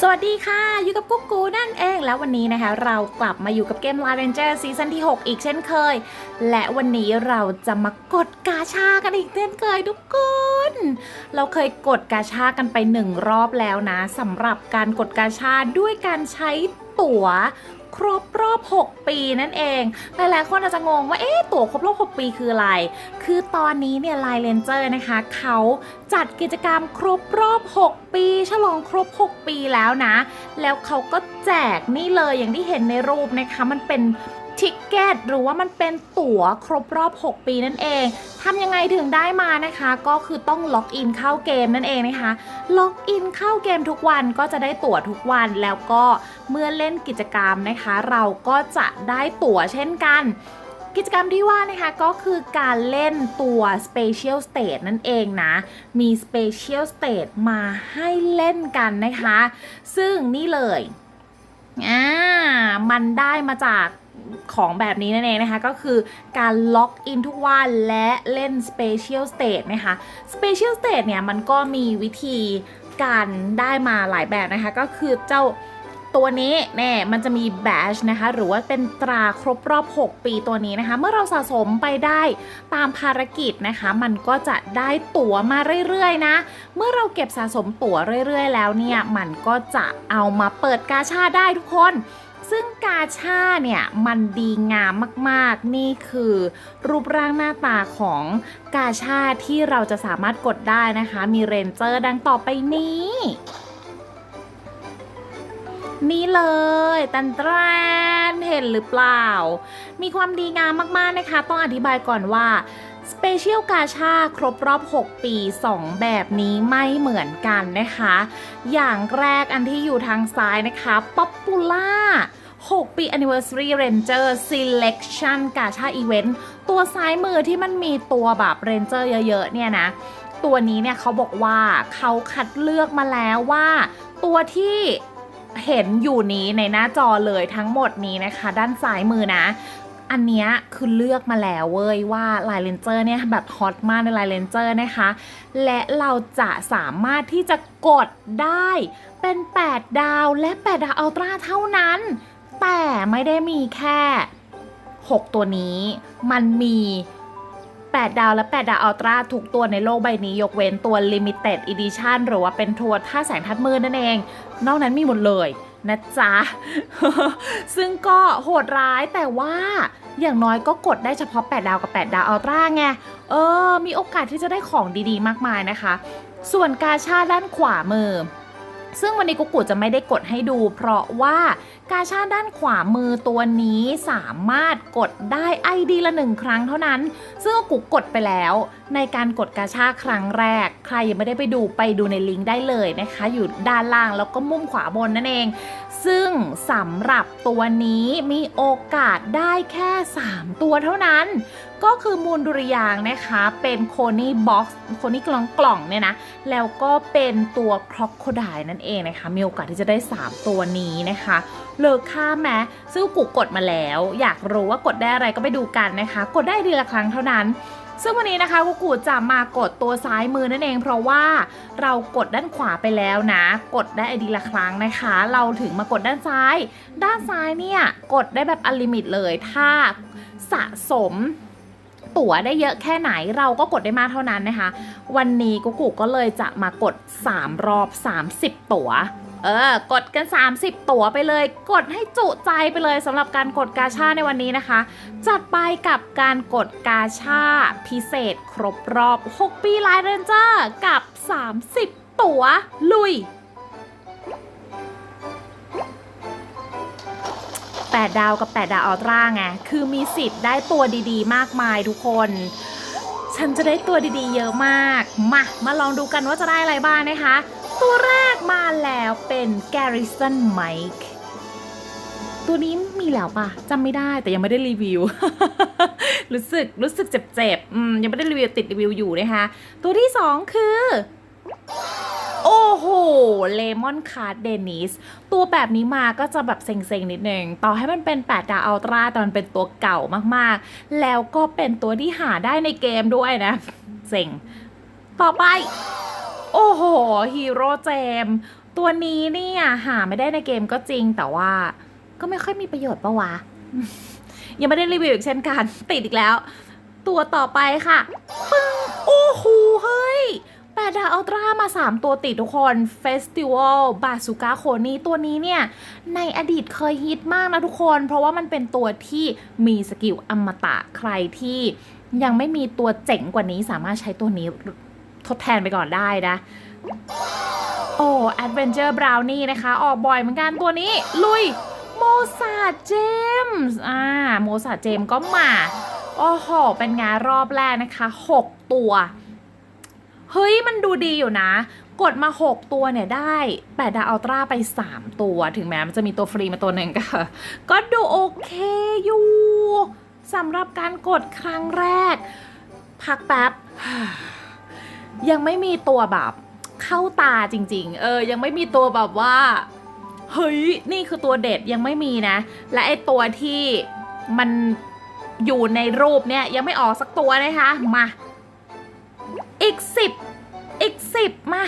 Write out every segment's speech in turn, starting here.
สวัสดีค่ะ อยู่กับกุ๊กกูนั่นเองแล้ววันนี้นะคะ เรากลับมาอยู่กับเกม Live Ranger ซีซั่นที่ 6 อีกเช่นเคย และวันนี้เราจะมากดกาชากันอีกเช่นเคยทุกคน เราเคยกดกาชากันไปหนึ่งรอบแล้วนะสำหรับการกดกาชาด้วยการใช้ตั๋ว ครบรอบ 6 ปีนั่นเอง หลายๆคนอาจจะงงว่าเอ๊ะตั๋วครบรอบ 6 ปีคืออะไร คือตอนนี้เนี่ยไลเลนเจอร์นะคะ เขาจัดกิจกรรมครบรอบ 6 ปี ฉลองครบ 6 ปีแล้วนะ แล้วเขาก็แจกนี่เลยอย่างที่เห็นในรูปนะคะ มันเป็น ทิกเก็ตหรือว่ามันเป็นตั๋วครบรอบ 6 ปีนั่นเองทำยังไงถึงได้มานะคะ ก็คือต้องล็อกอินเข้าเกมนั่นเองนะคะ ล็อกอินเข้าเกมทุกวันก็จะได้ตั๋วทุกวันแล้วก็เมื่อเล่นกิจกรรมนะคะ เราก็จะได้ตั๋วเช่นกันกิจกรรมที่ว่านะคะก็คือการเล่นตัว Special Stage นั่นเองนะ มี Special Stage มาให้เล่นกันนะคะ ซึ่งนี่เลยอ่ามันได้มาจาก ของแบบนี้นั่นเองนะคะ ก็คือการล็อกอินทุกวันและเล่น Special Stage นะคะ Special Stage เนี่ยมันก็มีวิธีการได้มาหลายแบบนะคะ ก็คือเจ้าตัวนี้แน่มันจะมีแบชนะคะ หรือว่าเป็นตราครบรอบ 6 ปีตัวนี้นะคะ เมื่อเราสะสมไปได้ตามภารกิจนะคะ มันก็จะได้ตั๋วมาเรื่อยๆนะ เมื่อเราเก็บสะสมตั๋วเรื่อยๆ แล้วเนี่ย มันก็จะเอามาเปิดกาชาได้ทุกคน ซึ่งกาชาเนี่ยมันดีงามมากๆ นี่คือรูปร่างหน้าตาของกาชาที่เราจะสามารถกดได้นะคะ มีเรนเจอร์ดังต่อไปนี้ นี่เลยตันตรนเห็นหรือเปล่า มีความดีงามมากๆนะคะ ต้องอธิบายก่อนว่า Special กาชาครบรอบ 6 ปี 2 แบบนี้ไม่เหมือนกันนะคะ อย่างแรกอันที่อยู่ทางซ้ายนะคะ Popular 6 ปี Anniversary Ranger Selection กาชา Event ตัวซ้ายมือที่มันมีตัวแบบ Ranger เยอะๆเนี่ยนะ ตัวนี้เนี่ยเขาบอกว่าเขาคัดเลือกมาแล้วว่า ตัวที่เห็นอยู่นี้ในหน้าจอเลยทั้งหมดนี้นะคะ ด้านซ้ายมือนะอันนี้คือเลือกมาแล้วเว้ยว่าลายเลนเจอร์เนี่ยแบบฮอตมากในลายเลนเจอร์นะคะ และเราจะสามารถที่จะกดได้เป็น 8 ดาวและ 8 ดาวอัลตร้าเท่านั้น แต่ไม่ได้มีแค่ 6 ตัวนี้ มันมี 8 ดาวและ 8 ดาวอัลตร้าทุกตัวในโลกใบนี้ ยกเว้นตัว Limited Edition หรือว่าเป็นทัวร์ท่าแสงทัดมืดนั่นเอง นอกนั้นมีหมดเลยนะจ๊ะ ซึ่งก็โหดร้ายแต่ว่าอย่างน้อยก็กดได้เฉพาะ 8 ดาวกับ 8 ดาวอัลตร้าไง เออ มีโอกาสที่จะได้ของดีๆ มากมายนะคะ ส่วนกาชาด้านขวามือ ซึ่งวันนี้กุกูจะไม่ได้กดให้ดู เพราะว่ากาชาด้านขวามือตัวนี้สามารถกดได้ไอดีละหนึ่งครั้งเท่านั้น ซึ่งกุกดไปแล้ว ในการกดกาชาครั้งแรก ใครยังไม่ได้ไปดูไปดูในลิงก์ได้เลยนะคะ อยู่ด้านล่างแล้วก็มุมขวาบนนั่นเอง ซึ่งสำหรับตัวนี้มีโอกาสได้แค่ 3 ตัวเท่านั้น ก็คือมูลดุริยางนะคะ เป็นโคนี่บ็อกซ์โคนี่กล่องกล่องเนี่ยนะ แล้วก็เป็นตัวครอกโคดายนั่นเองนะคะ มีโอกาสที่จะได้ 3 ตัวนี้นะคะเลิกค่าแม้ซึ่งกูกดมาแล้ว อยากรู้ว่ากดได้อะไรก็ไปดูกันนะคะ กดได้ทีละครั้งเท่านั้นซึ่งวันนี้นะคะกูกูจะมากดตัวซ้ายมือนั่นเอง เพราะว่าเรากดด้านขวาไปแล้วนะ กดได้ไอดีละครั้งนะคะ เราถึงมากดด้านซ้าย ด้านซ้ายเนี่ยกดได้แบบอลิมิตเลย ถ้าสะสมตั๋วได้เยอะแค่ไหนเราก็กดได้มากเท่านั้นนะคะ วันนี้กุกูก็เลยจะมากด 3 รอบ 30 ตั๋ว เออกดกัน 30 ตั๋วไปเลย กดให้จุใจไปเลยสำหรับการกดกาชาในวันนี้นะคะ จัดไปกับการกดกาชาพิเศษครบรอบ 6 ปีไลน์เรนเจอร์กับ 30 ตั๋วลุย8ดาวกับ 8 ดาวอัลตร้าไง คือมีสิทธิ์ได้ตัวดีๆ มากมายทุกคน ฉันจะได้ตัวดีๆ เยอะมาก มา มาลองดูกันว่าจะได้อะไรบ้างนะคะ ตัวแรกมาแล้วเป็น Garrison Mike ตัวนี้มีแล้วปะจำไม่ได้แต่ยังไม่ได้รีวิว รู้สึกรู้สึกเจ็บๆอืมยังไม่ได้รีวิวติดรีวิวอยู่นะคะ ตัวที่สองคือ โอ้โหเลมอนคาร์ดเดนิสตัวแบบนี้มาก็จะแบบเซ็งๆ นิดนึง ต่อให้มันเป็น 8 ดาวอัลตร้าแต่มันเป็นตัวเก่ามากๆ แล้วก็เป็นตัวที่หาได้ในเกมด้วยนะ เซ็งต่อไป โอ้โหฮีโร่เจม ตัวนี้เนี่ยหาไม่ได้ในเกมก็จริงแต่ว่า ก็ไม่ค่อยมีประโยชน์ปะวะ ยังไม่ได้รีวิวอีกเช่นกัน ติดอีกแล้ว ตัวต่อไปค่ะปึ้งโอ้โหเฮ้ยแปดดาวอัลตร้ามา 3 ตัวติดทุกคน Festival b a z o o k a โคนี่ตัวนี้เนี่ย ในอดีตเคยฮิตมากนะทุกคน เพราะว่ามันเป็นตัวที่มีสกิลอมตะใครที่ยังไม่มีตัวเจ๋งกว่านี้สามารถใช้ตัวนี้ ทดแทนไปก่อนได้นะ โอ้ Adventure Brownie นะคะ ออกบ่อยเหมือนกันตัวนี้ ลุย โมซาเจมส์อ่าโมซาเจมก็มา โอ้โห เป็นงานรอบแรกนะคะ 6 ตัว เฮ้ย มันดูดีอยู่นะ กดมา 6 ตัวเนี่ยได้8ดาวอัลตร้าไป 3 ตัว ถึงแม้มันจะมีตัวฟรีมาตัวหนึ่งก็ ก็ดูโอเคอยู่สำหรับการกดครั้งแรก พักแป๊บ ยังไม่มีตัวแบบเข้าตาจริง ๆ เออ ยังไม่มีตัวแบบว่า เฮ้ย นี่คือตัวเด็ดยังไม่มีนะ และไอตัวที่มันอยู่ในรูปเนี่ยยังไม่ออกสักตัวนะคะ มา อีกสิบอีกสิบมา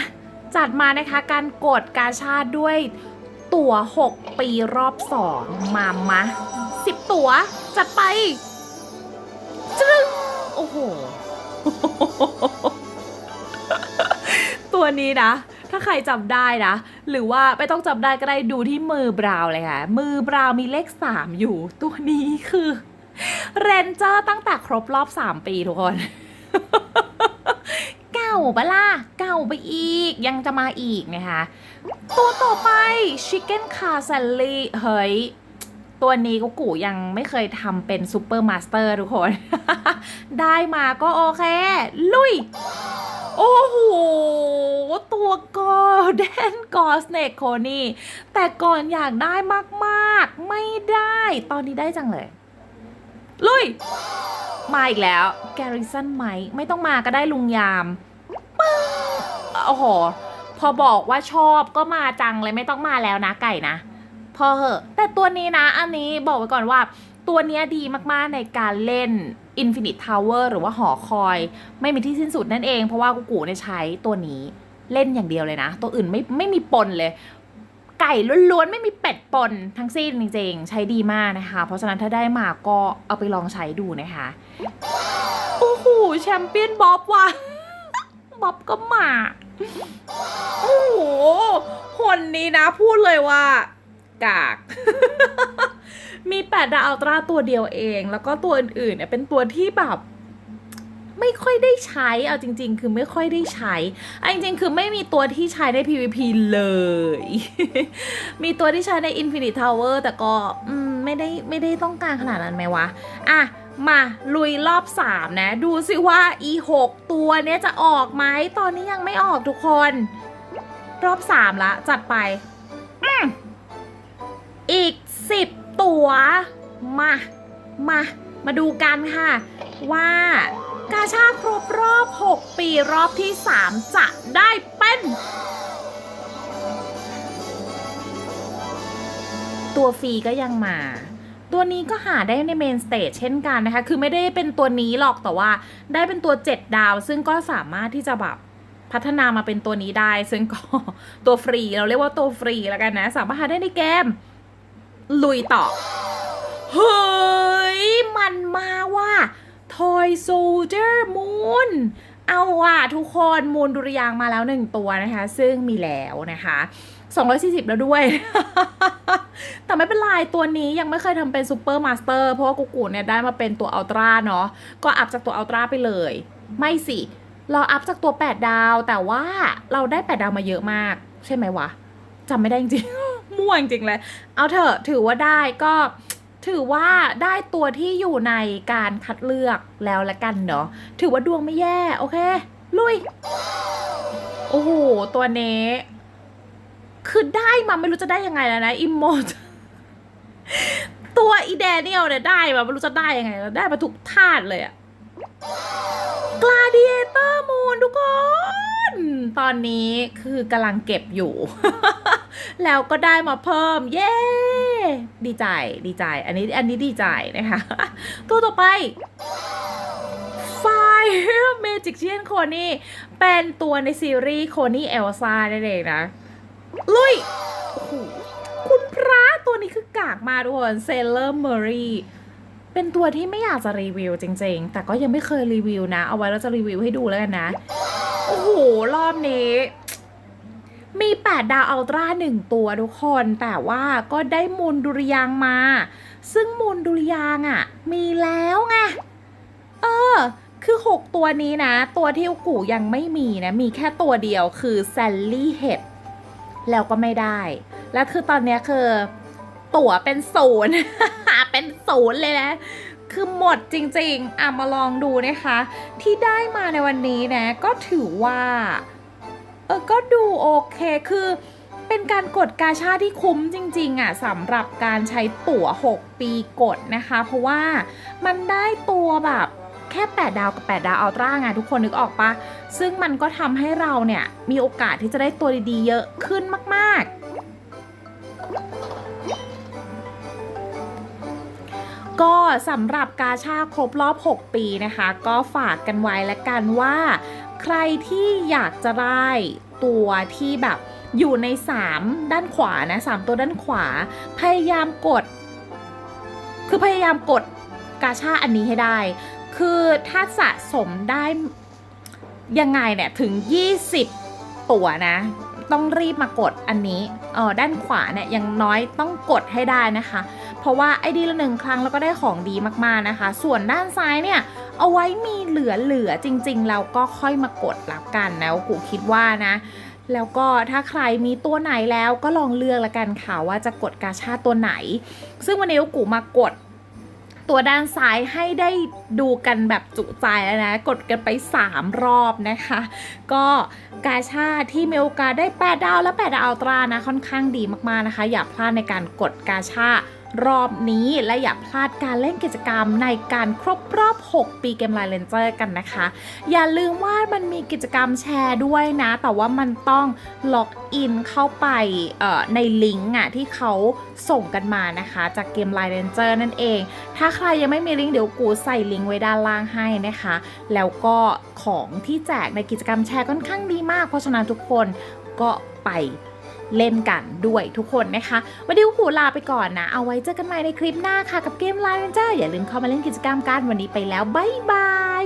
จัดมานะคะ การกดกาชาดด้วยตั๋ว 6 ปีรอบ2มามาสิบตั๋ว จัดไปจึงโอ้โห ตัวนี้นะ ถ้าใครจำได้นะ หรือว่าไม่ต้องจำได้ก็ได้ดูที่มือบราว์เลยค่ะ มือบราว์มีเลข 3 อยู่ ตัวนี้คือเรนเจอร์ตั้งแต่ครบรอบ 3 ปีทุกคน เก่าปะล่ะ เก่าไปอีก ยังจะมาอีกนะคะ ตัวต่อไป Chicken c a s a l y เฮ้ยตัวนี้กูกูยังไม่เคยทำเป็นซูเปอร์มาสเตอร์ทุกคน ได้มาก็โอเค ลุย โอ้โห ตัวกอแดนกอสเนกโคนี่ แต่ก่อนอยากได้มากๆ ไม่ได้ ตอนนี้ได้จังเลย ลุย มาอีกแล้ว แกริสันไหม ไม่ต้องมาก็ได้ลุงยามโอ้โห พอบอกว่าชอบก็มาจังเลยไม่ต้องมาแล้วนะไก่นะ พอเหอะ แต่ตัวนี้นะ อันนี้บอกไว้ก่อนว่า ตัวนี้ดีมากๆในการเล่น Infinite Tower หรือว่าหอคอย ไม่มีที่สิ้นสุดนั่นเอง เพราะว่ากูกูเนี่ยใช้ตัวนี้เล่นอย่างเดียวเลยนะ ตัวอื่นไม่ไม่มีปนเลย ไก่ล้วนๆ ไม่มีเป็ดปนทั้งสิ้นจริงๆ ใช้ดีมากนะคะ เพราะฉะนั้นถ้าได้มาก็เอาไปลองใช้ดูนะคะ โอ้โหแชมเปี้ยนบ๊อบว่ะบ๊อบก็มาโอ้โหคนนี้นะพูดเลยว่ากาก มีแปดดาวอัลตราตัวเดียวเอง แล้วก็ตัวอื่นๆเนี่ยเป็นตัวที่แบบไม่ค่อยได้ใช้ เอาจริง ๆ คือไม่ค่อยได้ใช้เอาจริง ๆ คือไม่มีตัวที่ใช้ใน PVP เลย มีตัวที่ใช้ใน Infinite Tower แต่ก็ไม่ได้ไม่ได้ต้องการขนาดนั้นไหมวะ อะ มาลุยรอบ 3 นะ ดูสิว่า e 6 ตัวเนี้ยจะออกไหม ตอนนี้ยังไม่ออกทุกคน รอบ 3 ละ จัดไปอ,อีก 10 ตัวมา มา มาดูกันค่ะ ว่ากาชาครบรอบ 6 ปีรอบที่ 3 จะได้เป็น ตัวฟรีก็ยังมา ตัวนี้ก็หาได้ในเมนสเตจเช่นกันนะคะ คือไม่ได้เป็นตัวนี้หรอกแต่ว่าได้เป็นตัว 7 ดาว ซึ่งก็สามารถที่จะแบบพัฒนามาเป็นตัวนี้ได้ ซึ่งก็ตัวฟรีเราเรียกว่าตัวฟรีแล้วกันนะ สามารถหาได้ในเกม ลุยต่อ เฮ้ย มันมาว่า Toy Soldier Moon เอาว่ะทุกคนมูลดุริยางมาแล้วหนึ่งตัวนะคะ ซึ่งมีแล้วนะคะ240 แล้วด้วย แต่ไม่เป็นไรตัวนี้ยังไม่เคยทำเป็นซูเปอร์มาสเตอร์เพราะว่ากูกูเนี่ยได้มาเป็นตัวอัลตร้าเนาะก็อัพจากตัวอัลตร้าไปเลย ไม่สิ เราอัพจากตัว 8 ดาว แต่ว่าเราได้ 8 ดาวมาเยอะมาก ใช่ไหมวะจำไม่ได้จริง มั่วจริงๆเลย เอาเถอะถือว่าได้ก็ถือว่าได้ตัวที่อยู่ในการคัดเลือกแล้วละกันเนาะถือว่าดวงไม่แย่โอเค ลุย โอ้โห ตัวเนี้คือได้มาไม่รู้จะได้ยังไงแล้วนะอิมโมตัวอีแดเนียลเนี่ยได้มาไม่รู้จะได้ยังไงแล้วได้มาทุกธาตุเลยอะ Gladiator Moon ทุกคน ตอนนี้คือกำลังเก็บอยู่ แล้วก็ได้มาเพิ่ม เย้ ดีใจ ดีใจ อันนี้ อันนี้ดีใจนะคะ ตัวต่อไป Fire เมจิกเชียนโคนี่เป็นตัวในซีรีส์โคนี่เอลซ่านั่นเองนะ ลุย คุณพระตัวนี้คือกากมาทุกคนเซเลอร์เมอรี่เป็นตัวที่ไม่อยากจะรีวิวจริง ๆ แต่ก็ยังไม่เคยรีวิวนะ เอาไว้เราจะรีวิวให้ดูแล้วกันนะ โอ้โห รอบนี้ มี 8 ดาวอัลตร้าหนึ่งตัวทุกคน แต่ว่าก็ได้มูลดุริยางมา ซึ่งมูลดุริยางค์อะ มีแล้วไง เออ คือ 6 ตัวนี้นะ ตัวที่อุกูยังไม่มีนะ มีแค่ตัวเดียวคือแซลลี่เห็ดแล้วก็ไม่ได้ แล้วคือตอนนี้คือ ตั๋วเป็นศูนย์ เป็นศูนย์เลยนะคือหมดจริง ๆ อะมาลองดูนะคะ ที่ได้มาในวันนี้นะ ก็ถือว่า เออก็ดูโอเคคือเป็นการกดกาชาที่คุ้มจริงๆอะสำหรับการใช้ตั๋ว 6 ปีกดนะคะ เพราะว่ามันได้ตัวแบบแค่ 8 ดาวกับ 8 ดาวอัลตร้าไงทุกคนนึกออกปะซึ่งมันก็ทำให้เราเนี่ย มีโอกาสที่จะได้ตัวดีๆ เยอะขึ้นมากๆ ก็สำหรับกาชาครบรอบ 6 ปีนะคะ ก็ฝากกันไว้และกันว่า ใครที่อยากจะได้ตัวที่แบบอยู่ใน 3 ด้านขวานะ3ตัวด้านขวา พยายามกด คือพยายามกดกาชาอันนี้ให้ได้ คือถ้าสะสมได้ยังไงเนี่ยถึง 20 ตัวนะ ต้องรีบมากดอันนี้เออด้านขวาเนี่ยยังน้อยต้องกดให้ได้นะคะ เพราะว่าไอ้ดีละหนึ่งครั้งแล้วก็ได้ของดีมากๆนะคะ ส่วนด้านซ้ายเนี่ย เอาไว้มีเหลือๆจริงๆแล้วก็ค่อยมากดแล้วกันนะกูคิดว่านะ แล้วก็ถ้าใครมีตัวไหนแล้วก็ลองเลือกละกันค่ะว่าจะกดกาชาตัวไหน ซึ่งวันนี้กูมากดตัวด้านซ้ายให้ได้ดูกันแบบจุใจแล้วนะ กดกันไป 3 รอบนะคะ ก็กาชาที่มีโอกาสได้ 8 ดาวและ 8 ดาวอัลตรานะค่อนข้างดีมากๆนะคะ อย่าพลาดในการกดกาชา รอบนี้และอย่าพลาดการเล่นกิจกรรมในการครบรอบ 6 ปีเกมไลน์เลนเจอร์กันนะคะ อย่าลืมว่ามันมีกิจกรรมแชร์ด้วยนะ แต่ว่ามันต้องล็อกอินเข้าไปในลิงก์อะที่เขาส่งกันมานะคะ จากเกมไลน์เลนเจอร์นั่นเอง ถ้าใครยังไม่มีลิงก์เดี๋ยวกูใส่ลิงก์ไว้ด้านล่างให้นะคะ แล้วก็ของที่แจกในกิจกรรมแชร์ค่อนข้างดีมาก เพราะฉะนั้นทุกคนก็ไป เล่นกันด้วยทุกคนนะคะ วันนี้หูลาไปก่อนนะ เอาไว้เจอกันใหม่ในคลิปหน้าค่ะกับเกมไลน์เจ้าอย่าลืมเข้ามาเล่นกิจกรรมการวันนี้ไปแล้วบายบาย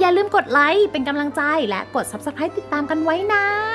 อย่าลืมกดไลค์เป็นกำลังใจและกด Subscribe ติดตามกันไว้นะ